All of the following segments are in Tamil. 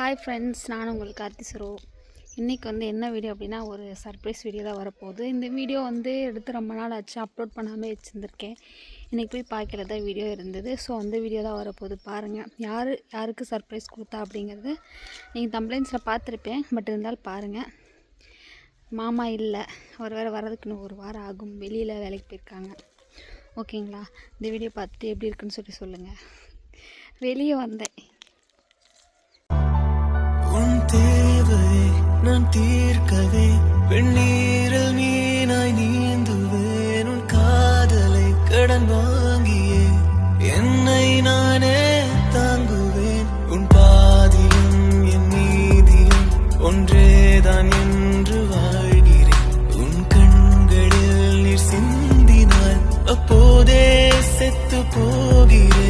ஹாய் ஃப்ரெண்ட்ஸ் நான் உங்கள் கார்த்தி சுரோ இன்றைக்கி வந்து என்ன வீடியோ அப்படின்னா ஒரு சர்ப்ரைஸ் வீடியோ தான் வரப்போகுது. இந்த வீடியோ வந்து எடுத்து ரொம்ப நாள் ஆச்சு அப்லோட் பண்ணாமல் வச்சுருந்துருக்கேன். இன்றைக்கி போய் பார்க்கல தான் வீடியோ இருந்தது. ஸோ அந்த வீடியோ தான் வரப்போகுது. பாருங்கள் யார் யாருக்கு சர்ப்ரைஸ் கொடுத்தா அப்படிங்கிறது நீங்கள் கம்ப்ளைண்ட்ஸில் பார்த்துருப்பேன். பட் இருந்தாலும் பாருங்கள் மாமா இல்லை. ஒரு வேறு வர்றதுக்கு இன்னும் ஒரு வாரம் ஆகும். வெளியில் வேலைக்கு போயிருக்காங்க. ஓகேங்களா இந்த வீடியோ பார்த்துட்டு எப்படி இருக்குன்னு சொல்லி சொல்லுங்கள் வெளியே வந்தேன். நான் தீர்க்கவே வெந்நீரில் மீனாய் நீந்துவேன். உன் காதலை கடன் வாங்கியே என்னை நானே தாங்குவேன். உன் பாதியும் என் நீதியும் ஒன்றேதான் என்று வாழ்கிறேன். உன் கண்களில் நீர் சிந்தினால் அப்போதே செத்து போகிறேன்.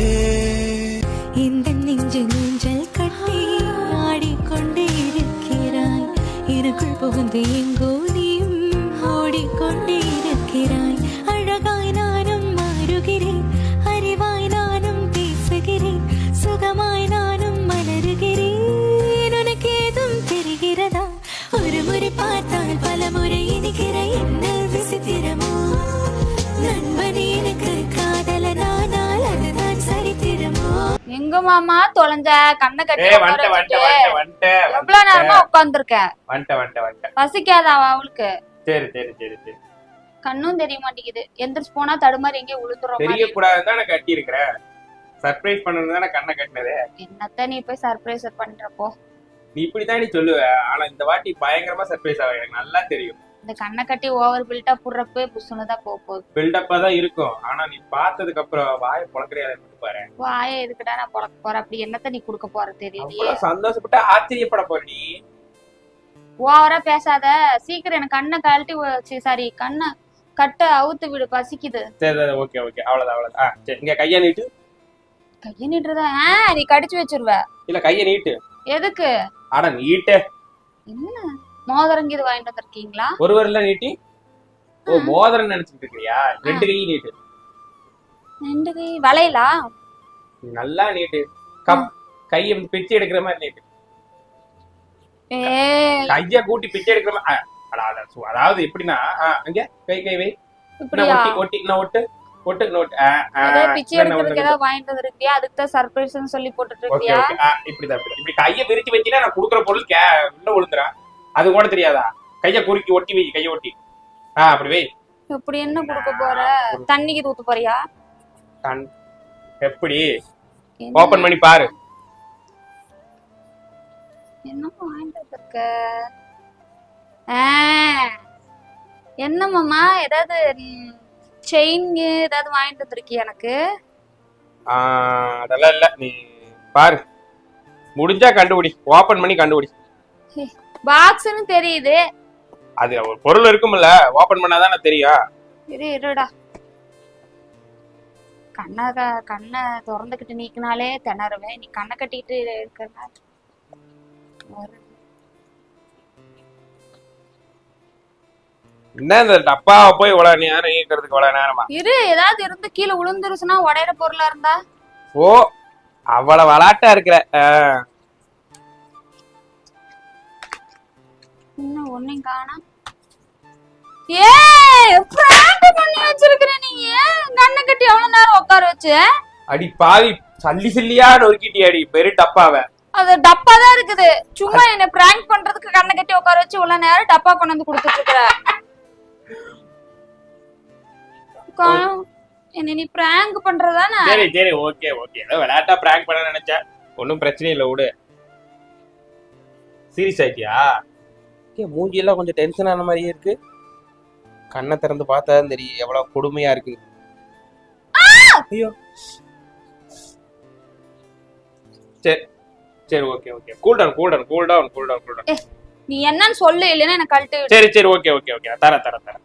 எங்க மாமா தொலைஞ்ச கண்ணை கட்டி எவ்வளவு நேரமா வந்துட்டேன் பசிக்காதா அவளுக்கு? சரி சரி சரி சரி. கண்ணும் தெரிய மாட்டேங்குது. எந்திரிச்சு போனா தடுமாறி எங்கேயும் உளுத்துற மாதிரி. தெரிய கூடாதுன்னு கட்டி இருக்கிறேன் சர்ப்ரைஸ் பண்ணணும் தானே கண்ணை கட்டினது. என்னத்த நீ போய் சர்ப்ரைஸ் பண்றப்போ நீ இப்படித்தான் நீ சொல்லுவ. ஆனா இந்த வாட்டி பயங்கரமா சர்ப்ரைஸ் ஆகும் எனக்கு நல்லா தெரியும். இந்த கண்ணை கட்டி ஓவர் பில்டா புடுறப்ப புசுன்னு தான் போக போகுது. பில்டப்பா தான் இருக்கும். ஆனா நீ பார்த்ததுக்கு அப்புறம் வாயை பொழக்கிறியாத பாரு. வாய எதுக்குடா நான் பொழக்க போறேன் அப்படி என்னத்த நீ கொடுக்க போற தெரியலையே. சந்தோஷப்பட்டு ஆச்சரியப்பட போற நீ. ஓவரா பேசாத. சீக்கிரம் எனக்கு கண்ணை கழட்டி சாரி கண்ணை கட்ட அவுத்து விடு பசிக்குது. சரி ஓகே ஓகே அவ்வளவுதான் அவ்வளவுதான். சரி இங்க கையை நீட்டு. கைய நீட்டுறதா? ஆ நீ கடிச்சு வச்சிருவ. இல்ல கையை நீட்டு. எதுக்கு? ஆனா நீட்டு. என்ன? மோதிரங்க இது வாங்கிட்டு வந்திருக்கீங்களா? ஒரு வரல நீட்டி. ஓ மோதிரம் நினைச்சிட்டு இருக்கியா? ரெண்டு கையும் நீட்டு. ரெண்டு கை வளையலா? நல்லா நீட்டு. கப் கையை பிச்சை எடுக்கிற மாதிரி நீட்டு. கைய கூட்டி பிச்சை எடுக்கிற மாதிரி அதாவது எப்படின்னா அங்க கை கை வை. இன்னும் ஒட்டி ஒட்டி இன்னும் ஒட்டு ஒட்டு இன்னும் ஏதோ பிச்சை இன்னும் எடுக்கிறதுக்கு. ஏதாவது வாங்கிட்டு வந்திருக்கியா? அதுக்கு தான் சர்ப்ரைஸ்னு சொல்லி போட்டுட்டு இருக்கியா? ஓகே ஆ, இப்படிதான் இப்படி இப்படி கையை விரிச்சு வச்சினா நான் குடுக்குற பொருள் கே விழுந்துறா அது கூட தெரியாதா? கைய குறுக்கி ஒட்டி வை கைய ஒட்டி. ஆ அப்படி வை. இப்படி என்ன கொடுக்க போற? தண்ணிக்கு ஊத்த போறியா? கண் எப்படி? என்ன- ஓபன் பண்ணி பாரு. என்னமோ வாங்கிட்டு ஆ, என்ன மாமா ஏதாவது செயின் ஏதாவது வாங்கிட்டு வந்திருக்கியா எனக்கு? அதெல்லாம் இல்ல. நீ பாரு. முடிஞ்சா கண்டுபிடி. ஓபன் பண்ணி கண்டுபிடி. பாக்ஸ்னு தெரியுது. அது ஒரு பொருள் இருக்கும்ல ஓபன் பண்ணாதானே தெரியும். இரு இருடா. கண்ணை கண்ணை திறந்துக்கிட்டு நீக்கினாலே திணறுவேன். நீ கண்ணை கட்டிட்டு இருக்கிறனால என்ன இந்த டப்பாவை போய் இவ்வளவு நேரம் இயக்கிறதுக்கு இவ்வளவு நேரமா? இரு ஏதாவது இருந்து கீழே விழுந்துருச்சுன்னா உடையிற பொருளா இருந்தா? ஓ அவ்வளவு விளாட்டா இருக்கிற இன்னும் ஒன்னையும் காணோம் ஏ பிராங்க் பண்ணி வச்சிருக்கிற நீ கண்ணை கட்டி எவ்வளவு நேரம் உட்கார வச்சு? அடி பாவி சல்லி சில்லியா நொறுக்கிட்டி அடி பெரு டப்பாவை. அது டப்பா தான் இருக்குது. சும்மா என்ன பிராங்க் பண்றதுக்கு கண்ணை கட்டி உட்கார வச்சு இவ்வளவு நேரம் டப்பா கொண்டு வந்து கொடுத்துட்டு இருக்கிற. என்ன நீ பிராங்க் பண்றதானே? சரி சரி ஓகே ஓகே ஏதோ விளையாட்டா பிராங்க் பண்ண நினைச்சேன். ஒன்றும் பிரச்சனை இல்லை விடு. சீரியஸ் ஆயிட்டியா? ஏ மூஞ்சி எல்லாம் கொஞ்சம் டென்ஷன் ஆன மாதிரியே இருக்கு. கண்ணை திறந்து பார்த்தா தான் தெரியும். எவ்வளவு கொடுமையா இருக்கு. ஐயோ. சரி. சரி okay okay cool down cool down cool down cool down cool down நீ என்னன்னு சொல்லு இல்லைன்னா எனக்கு கழட்டு. சரி சரி ஓகே ஓகே ஓகே தர தர தர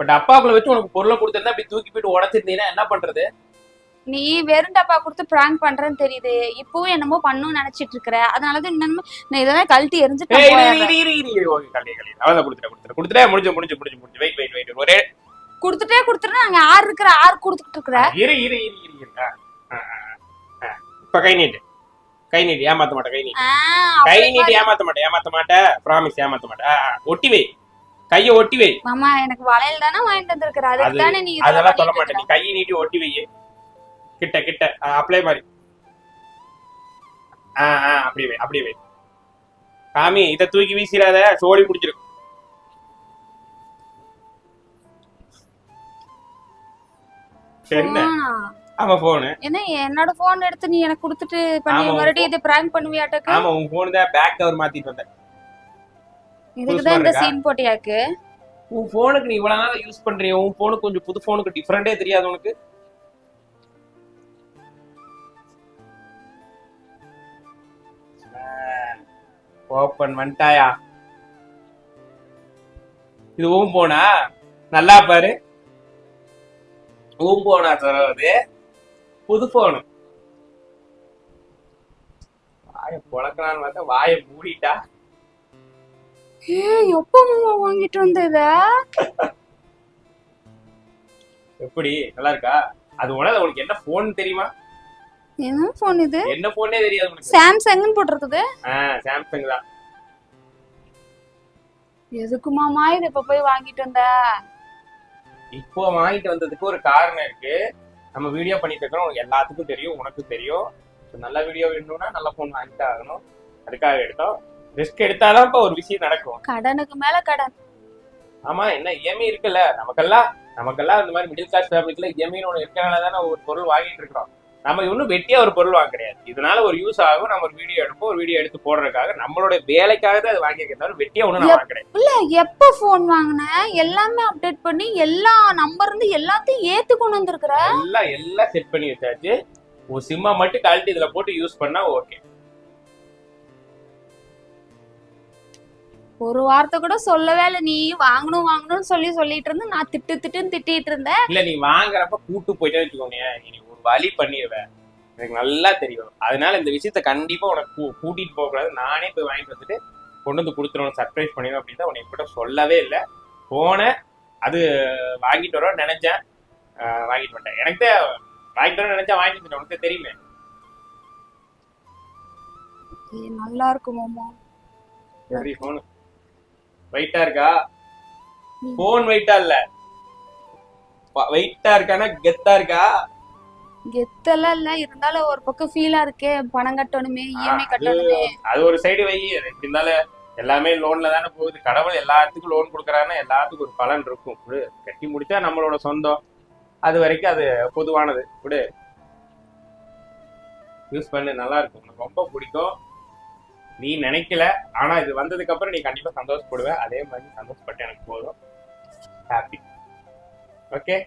பட் அப்பாக்குள்ள வச்சு உனக்கு பொருளை கொடுத்திருந்தா இப்படி தூக்கி போயிட்டு உடச்சிருந்தீங்கன்னா என்ன பண்றது? நீ வெறும் டப்பா கொடுத்து பிராங்க் பண்றேன்னு தெரியுது. இப்பவும் என்னமோ பண்ணுன்னு நினைச்சிட்டு இருக்கிற. இன்னமும் நான் இதெல்லாம் கழட்டி எரிஞ்சுட்டு. கொடுத்துட்டேன், முடிஞ்சு, முடிஞ்சு, முடிஞ்சு, முடிஞ்சு. Wait, wait, wait. ஒரே கொடுத்துட்டே கொடுத்துட்டு நாங்க ஆறு இருக்கிற ஆறு கொடுத்துட்டு இருக்கிற? இரு, இரு, இரு, இரு. இப்ப கை நீட்டு. கை நீட்டி ஏமாத்த மாட்டேன் கை நீட்டி. கை நீட்டி ஏமாத்த மாட்டேன் ஏமாத்த மாட்டேன். ப்ராமிஸ் ஏமாத்த மாட்டேன். ஒட்டி வை. கையை ஒட்டி வை. மாமா எனக்கு வளையல் தானே வாங்கிட்டு வந்திருக்கிற. அதுக்கு அது- தானே நீ அதெல்லாம் சொல்ல மாட்டேன். நீ கையை நீட்டி ஒட்டி வை கிட்ட கிட்ட. அப்ளை மாதிரி. ஆ ஆ அப்படி வை அப்படி வை. சாமி இதை தூக்கி வீசிடாத சோடி முடிச்சிருக்கு என்ன? ஆமா போனு என்ன என்னோட போன் எடுத்து நீ எனக்கு கொடுத்துட்டு பண்ணி மறுபடியும் இது பிராங்க் பண்ணுவியாட்டக்கு? ஆமா உன் போனு தான் பேக் கவர் மாத்திட்டு வந்தேன். இதுக்கு தான் இந்த? சீன் போட்டியாக்கு? உன் போனுக்கு நீ இவ்வளவு நாள் யூஸ் பண்றிய உன் போனுக்கு கொஞ்சம் புது போனுக்கு டிஃபரெண்டே தெரியாது உனக்கு. ஓப்பன் பண்ணிட்டாயா இது ஊம் போனா? நல்லா பாரு. ஊம் போனா சொல்றது? புது போனு வாயை பொழக்கலான்னு பார்த்தா வாயை மூடிட்டா. ஏய் எப்போ வாங்கிட்டு வந்த இத? எப்படி? நல்லா இருக்கா? அது உனக்கு உனக்கு என்ன போன் தெரியுமா? என்ன போன் இது? என்ன போனே தெரியாது உனக்கு. சாம்சங்னு போட்டிருக்குது. ஆ சாம்சங் தான். எதுக்கு மாமா இது இப்ப போய் வாங்கிட்டு வந்த? இப்போ வாங்கிட்டு வந்ததுக்கு ஒரு காரணம் இருக்கு. நம்ம வீடியோ பண்ணிட்டு இருக்கோம் உனக்கு எல்லாத்துக்கும் தெரியும் உனக்கும் தெரியும். நல்ல வீடியோ வேணும்னா நல்ல போன் வாங்கிட்டு ஆகணும். அதுக்காக எடுத்தோம். ரிஸ்க் எடுத்தாதான் இப்போ ஒரு விஷயம் நடக்கும். கடனுக்கு மேல கடன். ஆமா என்ன இஎம்ஐ இருக்குல்ல. நமக்கெல்லாம் நமக்கெல்லாம் இந்த மாதிரி மிடில் கிளாஸ் ஃபேமிலிக்குள்ள இஎம்ஐன்னு ஒன்று இருக்கனால தானே ஒரு பொருள் வாங்கிட்டு இருக்கிறோம். நம்ம இன்னும் வெட்டியா ஒரு பொருள் வாங்க கிடையாது. இதனால ஒரு யூஸ் ஆகும் நம்ம ஒரு வீடியோ எடுப்போம் ஒரு வீடியோ எடுத்து போடுறதுக்காக நம்மளோட வேலைக்காக தான் அது வாங்கியிருக்கேன் தவிர வெட்டியா நான் வாங்க கிடையாது இல்ல எப்ப போன் வாங்கின? எல்லாமே அப்டேட் பண்ணி எல்லா நம்பர் இருந்து எல்லாத்தையும் ஏத்து கொண்டு வந்திருக்கிற? எல்லாம் எல்லாம் செட் பண்ணி வச்சாச்சு. ஒரு சிம்மா மட்டும் கழட்டி இதுல போட்டு யூஸ் பண்ணா ஓகே ஒரு வார்த்தை கூட சொல்லவே இல்ல. நீ வாங்கணும் வாங்கணும்னு சொல்லி சொல்லிட்டு இருந்து நான் திட்டு திட்டுன்னு திட்டிட்டு இருந்தேன். இல்ல நீ வாங்குறப்ப கூட்டு போயிட்டே வச்சுக்கோங்க வழி பண்ணிடுவ எனக்கு நல்லா தெரியும். அதனால இந்த விஷயத்த கண்டிப்பா உனக்கு கூட்டிட்டு போக கூடாது. நானே போய் வாங்கிட்டு வந்துட்டு கொண்டு வந்து கொடுத்துருவோம் சர்ப்ரைஸ் பண்ணிடுவேன் அப்படின்னு தான் உனக்கு கூட சொல்லவே இல்லை. போனேன் அது வாங்கிட்டு வரோம் நினைச்சேன். வாங்கிட்டு வந்துட்டேன். எனக்கு தான் வாங்கிட்டு வரோம் நினைச்சா வாங்கிட்டு வந்துட்டேன் உனக்கு தெரியுமே. நல்லா இருக்கு மாமா. எப்படி போன் வெயிட்டா இருக்கா? போன் வெயிட்டா இல்ல. வெயிட்டா இருக்கானா? கெத்தா இருக்கா? கெத்தெல்லாம் இல்ல. இருந்தாலும் ஒரு பக்கம் ஃபீலா இருக்கே. பணம் கட்டணுமே இஎம்ஐ கட்டணுமே. அது ஒரு சைடு வை. இருந்தாலும் எல்லாமே லோன்ல தானே போகுது. கடவுள் எல்லாத்துக்கும் லோன் கொடுக்குறாருன்னா எல்லாத்துக்கும் ஒரு பலன் இருக்கும். விடு கட்டி முடிச்சா நம்மளோட சொந்தம். அது வரைக்கும் அது பொதுவானது. விடு. யூஸ் பண்ணு நல்லா இருக்கும். உனக்கு ரொம்ப பிடிக்கும். நீ நினைக்கல. ஆனா இது வந்ததுக்கு அப்புறம் நீ கண்டிப்பா சந்தோஷப்படுவ. அதே மாதிரி சந்தோஷப்பட்டு எனக்கு போதும். ஹாப்பி ஓகே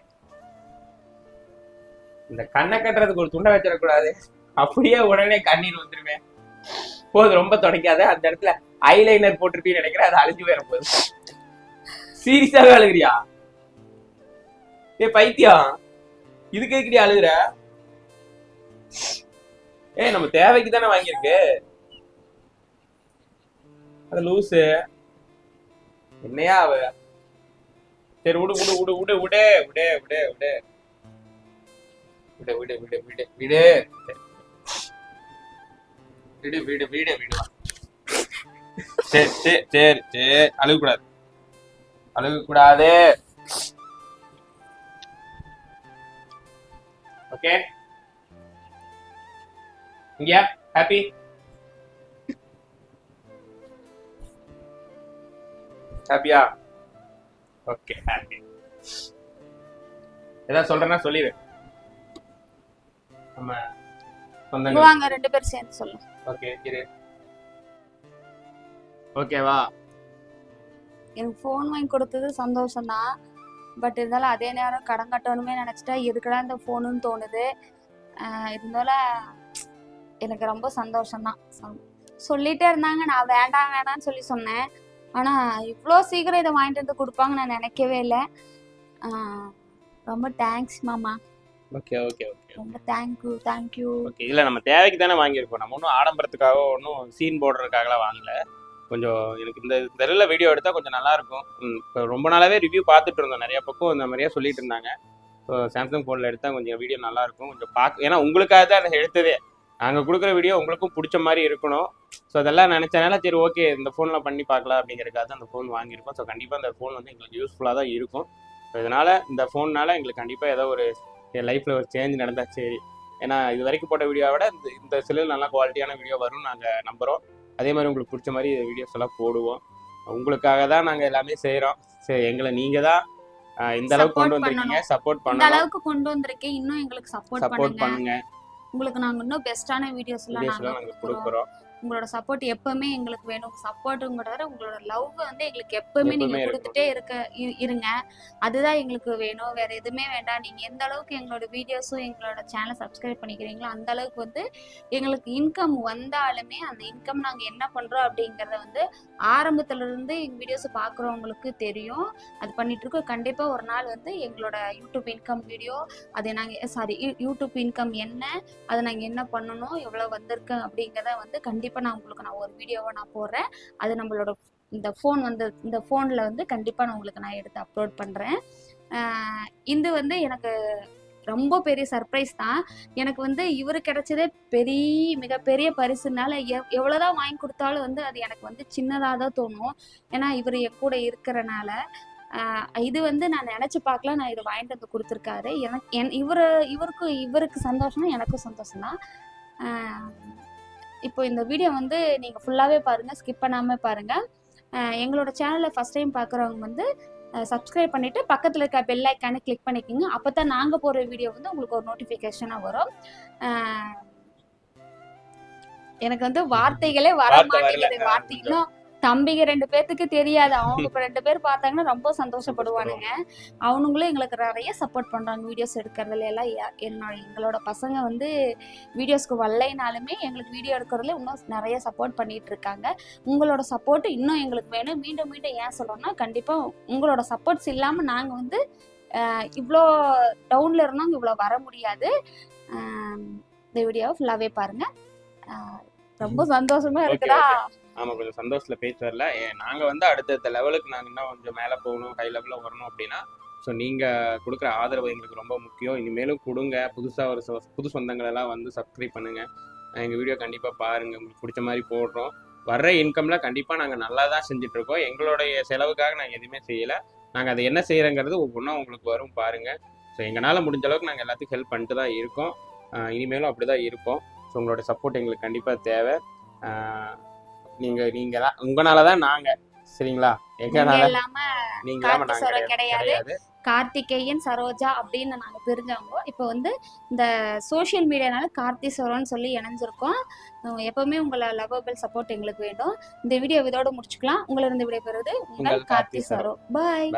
இந்த கண்ணை கட்டுறதுக்கு ஒரு துண்டை வச்சிடக்கூடாது. அப்படியே உடனே கண்ணீர் வந்துருவேன் போது ரொம்ப தொடக்காத. அந்த இடத்துல ஐலைனர் போட்டிருப்பீன்னு நினைக்கிறேன். அது அழிஞ்சு போயிட போகுது சீரியஸாவே அழுகுறியா? ஏ பைத்தியம். இதுக்கு எதுக்குடி அழுகுற? ஏ நம்ம தேவைக்கு தானே வாங்கியிருக்கு? அது லூசு. என்னையா அவ? சரி விடு விடு விடு விடு விடு விடு விடு விடு. விடு விடு விடு விடு விடு. விடு விடு விடு விடு. சரி சரி சரி சரி. அழுகக்கூடாது. அழுகக்கூடாது. ஓகே. இங்கயா? ஹாப்பி ஹாப்பியா ஓகே ஹாப்பி ஏதாவது சொல்றேன்னா சொல்லிடு. நம்ம சொந்தங்கள். வாங்க ரெண்டு பேரும் சேர்ந்து சொல்லு ஓகே இரு ஓகேவா எனக்கு ஃபோன் வாங்கி கொடுத்தது சந்தோஷம் தான் பட் இருந்தாலும் அதே நேரம் கடன் கட்டணுமே நினச்சிட்டா எதுக்குடா இந்த ஃபோனுன்னு தோணுது. இருந்தாலும் எனக்கு ரொம்ப சந்தோஷம் தான் சொல்லிட்டே இருந்தாங்க. நான் வேண்டாம் வேண்டாம்னு சொல்லி சொன்னேன். ஆனால் இவ்வளோ சீக்கிரம் இதை வாங்கிட்டு வந்து கொடுப்பாங்க நான் நினைக்கவே இல்லை. ரொம்ப தேங்க்ஸ் மாமா. ஓகே ஓகே ஓகே ரொம்ப thank you thank you okay இல்லை நம்ம தேவைக்கு தானே வாங்கியிருக்கோம். நம்ம ஒன்றும் ஆடம்பரத்துக்காக ஒன்றும் சீன் போடுறதுக்காகலாம் வாங்கல. கொஞ்சம் எனக்கு இந்த தெருவில் வீடியோ எடுத்தால் கொஞ்சம் நல்லா இருக்கும் ம், இப்போ ரொம்ப நாளாவே ரிவ்யூ பார்த்துட்டு இருந்தோம். நிறைய பக்கம் இந்த மாதிரியே சொல்லிட்டு இருந்தாங்க. ஸோ சாம்சங் ஃபோனில் எடுத்தால் கொஞ்சம் வீடியோ நல்லா இருக்கும் கொஞ்சம் பார்க்க ஏன்னா உங்களுக்காக தான் எடுத்ததே. நாங்கள் கொடுக்குற வீடியோ உங்களுக்கும் பிடிச்ச மாதிரி இருக்கணும். ஸோ அதெல்லாம் நினச்சனால சரி ஓகே இந்த ஃபோனில் பண்ணி பார்க்கலாம் அப்படிங்கிறதுக்காக தான் அந்த ஃபோன் வாங்கியிருக்கோம். ஸோ கண்டிப்பாக அந்த ஃபோன் வந்து எங்களுக்கு யூஸ்ஃபுல்லாக தான் இருக்கும். ஸோ இதனால் இந்த ஃபோன்னால எங்களுக்கு கண்டிப்பாக ஏதோ ஒரு என் லைஃப்பில் ஒரு சேஞ்ச் நடந்தா சரி. ஏன்னா இது வரைக்கும் போட்ட வீடியோவை விட இந்த இந்த செல்லில் நல்லா குவாலிட்டியான வீடியோ வரும்னு நாங்கள் நம்புகிறோம் அதே மாதிரி உங்களுக்கு பிடிச்ச மாதிரி வீடியோஸ் எல்லாம் போடுவோம். உங்களுக்காக தான் நாங்கள் எல்லாமே செய்கிறோம் சரி எங்களை நீங்கள் தான் இந்த அளவுக்கு கொண்டு வந்திருக்கீங்க. சப்போர்ட் பண்ணணும். அளவுக்கு கொண்டு வந்திருக்கேன். இன்னும் எங்களுக்கு சப்போர்ட் பண்ணுங்க. உங்களுக்கு நாங்க இன்னும் பெஸ்டான வீடியோஸ் எல்லாம் நாங்க கொடுக்குறோம். உங்களோட சப்போர்ட் எப்பவுமே எங்களுக்கு வேணும். சப்போர்ட்டுங்கிறத உங்களோட லவ் வந்து எங்களுக்கு எப்பவுமே நீங்க கொடுத்துட்டே இருக்க இருங்க. அதுதான் எங்களுக்கு வேணும். வேற எதுவுமே வேண்டாம். நீங்க எந்த அளவுக்கு எங்களோட வீடியோஸும் எங்களோட சேனலை சப்ஸ்கிரைப் பண்ணிக்கிறீங்களோ அந்த அளவுக்கு வந்து எங்களுக்கு இன்கம் வந்தாலுமே அந்த இன்கம் நாங்க என்ன பண்றோம் அப்படிங்கறத வந்து ஆரம்பத்துல இருந்து எங்க வீடியோஸ் பாக்குறவங்களுக்கு தெரியும். அது பண்ணிட்டு இருக்கோம். கண்டிப்பா ஒரு நாள் வந்து எங்களோட யூடியூப் இன்கம் வீடியோ அது நாங்க சாரி யூடியூப் இன்கம் என்ன அதை நாங்கள் என்ன பண்ணணும் எவ்வளோ வந்திருக்கு அப்படிங்கிறத வந்து கண்டிப்பாக நான் உங்களுக்கு நான் ஒரு வீடியோவை நான் போடுறேன். அது நம்மளோட இந்த ஃபோன் வந்து இந்த ஃபோனில் வந்து கண்டிப்பாக நான் உங்களுக்கு நான் எடுத்து அப்லோட் பண்ணுறேன் இது வந்து எனக்கு ரொம்ப பெரிய சர்ப்ரைஸ் தான். எனக்கு வந்து இவர் கிடைச்சதே பெரிய மிகப்பெரிய பரிசுனால எவ் எவ்வளோதான் வாங்கி கொடுத்தாலும் வந்து அது எனக்கு வந்து சின்னதாக தான் தோணும். ஏன்னா இவர் என் கூட இருக்கிறனால இது வந்து நான் நினச்சி பார்க்கல நான் இதை வாங்கிட்டு வந்து கொடுத்துருக்காரு. எனக்கு என் இவர் இவருக்கு இவருக்கு சந்தோஷம் எனக்கும் சந்தோஷம் தான் இப்போ இந்த வீடியோ வந்து நீங்கள் ஃபுல்லாகவே பாருங்கள் ஸ்கிப் பண்ணாமல் பாருங்கள் எங்களோட சேனலை ஃபஸ்ட் டைம் பார்க்குறவங்க வந்து சப்ஸ்கிரைப் பண்ணிவிட்டு பக்கத்தில் இருக்க பெல் ஐக்கானை கிளிக் பண்ணிக்கோங்க. அப்போ தான் நாங்கள் போடுற வீடியோ வந்து உங்களுக்கு ஒரு நோட்டிஃபிகேஷனாக வரும். எனக்கு வந்து வார்த்தைகளே வர. மாட்டேங்குது. வார்த்தை இன்னும் தம்பிங்க ரெண்டு பேர்த்துக்கு தெரியாது. அவங்க இப்ப ரெண்டு பேர் பார்த்தாங்கன்னா ரொம்ப சந்தோஷப்படுவானுங்க. அவனுங்களும் எங்களுக்கு நிறைய சப்போர்ட் பண்றாங்க. வீடியோஸ் எடுக்கிறதுல எல்லாம் என்னோட எங்களோட பசங்க வந்து வீடியோஸ்க்கு வரலைனாலுமே எங்களுக்கு வீடியோ எடுக்கிறதுல இன்னும் நிறைய சப்போர்ட் பண்ணிட்டு இருக்காங்க. உங்களோட சப்போர்ட் இன்னும் எங்களுக்கு வேணும். மீண்டும் மீண்டும் ஏன் சொல்றோம்னா கண்டிப்பா உங்களோட சப்போர்ட்ஸ் இல்லாம நாங்க வந்து இவ்வளோ டவுன்ல இருந்தவங்க இவ்வளோ வர முடியாது. இந்த வீடியோவை ஃபுல்லாவே பாருங்க. அஹ், ரொம்ப சந்தோஷமா இருக்குதா ஆமாம் கொஞ்சம் சந்தோஷத்தில் பேச்சு வரல. நாங்கள் வந்து அடுத்தடுத்த லெவலுக்கு நாங்கள் இன்னும் கொஞ்சம் மேலே போகணும் ஹை லெவலில் வரணும் அப்படின்னா ஸோ நீங்கள் கொடுக்குற ஆதரவு எங்களுக்கு ரொம்ப முக்கியம். இனிமேலும் கொடுங்க. புதுசாக ஒரு சொ- புது சொந்தங்கள் எல்லாம் வந்து சப்ஸ்கிரைப் பண்ணுங்கள் எங்கள் வீடியோ கண்டிப்பாக பாருங்கள் உங்களுக்கு பிடிச்ச மாதிரி போடுறோம். வர்ற இன்கம்ல கண்டிப்பாக நாங்கள் நல்லா தான் செஞ்சிட்ருக்கோம் எங்களுடைய செலவுக்காக நாங்கள் எதுவுமே செய்யலை. நாங்கள் அதை என்ன செய்கிறோங்கிறது ஒவ்வொன்றா உங்களுக்கு வரும் பாருங்கள் ஸோ எங்களால் முடிஞ்ச அளவுக்கு நாங்கள் எல்லாத்துக்கும் ஹெல்ப் பண்ணிட்டு தான் இருக்கோம். இனிமேலும் அப்படி தான் இருப்போம். ஸோ உங்களோட சப்போர்ட் எங்களுக்கு கண்டிப்பாக தேவை. நீங்க நீங்க தான் உங்களால தான் நாங்க. சரிங்களா? எங்கனால? இல்லாம நீங்க இல்லாம நாங்க கிடையாது. கார்த்திகேயன் சரோஜா அப்படின்னு நாங்க பிரிஞ்சவங்க. இப்போ வந்து இந்த சோஷியல் மீடியானால கார்த்தி சரோன்னு சொல்லி இணைஞ்சிருக்கோம். எப்பவுமே உங்களை லவபிள் சப்போர்ட் எங்களுக்கு வேண்டும். இந்த வீடியோ இதோட முடிச்சுக்கலாம். உங்களை இருந்து விடைபெறுவது உங்கள் கார்த்தி சரோ. பாய்